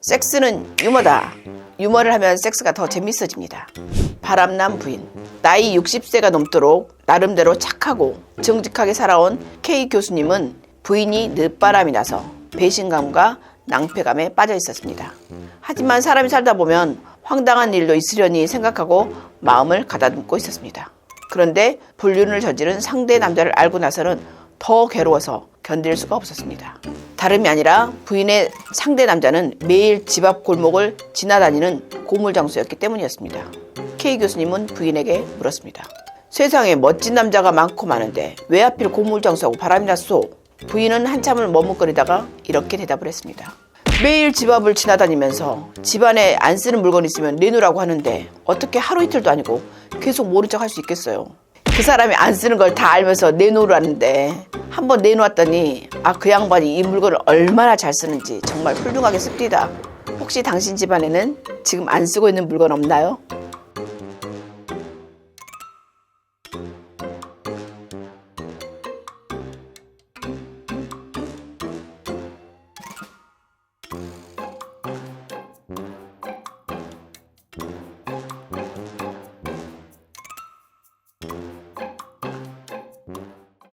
섹스는 유머다. 유머를 하면 섹스가 더 재밌어집니다. 바람난 부인. 나이 60세가 넘도록 나름대로 착하고 정직하게 살아온 K 교수님은 부인이 늦바람이 나서 배신감과 낭패감에 빠져 있었습니다. 하지만 사람이 살다 보면 황당한 일도 있으려니 생각하고 마음을 가다듬고 있었습니다. 그런데 불륜을 저지른 상대 남자를 알고 나서는 더 괴로워서 견딜 수가 없었습니다. 다름이 아니라 부인의 상대 남자는 매일 집 앞 골목을 지나다니는 고물장수였기 때문이었습니다. K 교수님은 부인에게 물었습니다. 세상에 멋진 남자가 많고 많은데 왜 하필 고물장수하고 바람이 났소? 부인은 한참을 머뭇거리다가 이렇게 대답을 했습니다. 매일 집 앞을 지나다니면서 집안에 안 쓰는 물건 있으면 내놓으라고 하는데 어떻게 하루 이틀도 아니고 계속 모른 척 할 수 있겠어요. 그 사람이 안 쓰는 걸 다 알면서 내놓으라는데 한번 내놓았더니 아 그 양반이 이 물건을 얼마나 잘 쓰는지 정말 훌륭하게 씁디다. 혹시 당신 집안에는 지금 안 쓰고 있는 물건 없나요?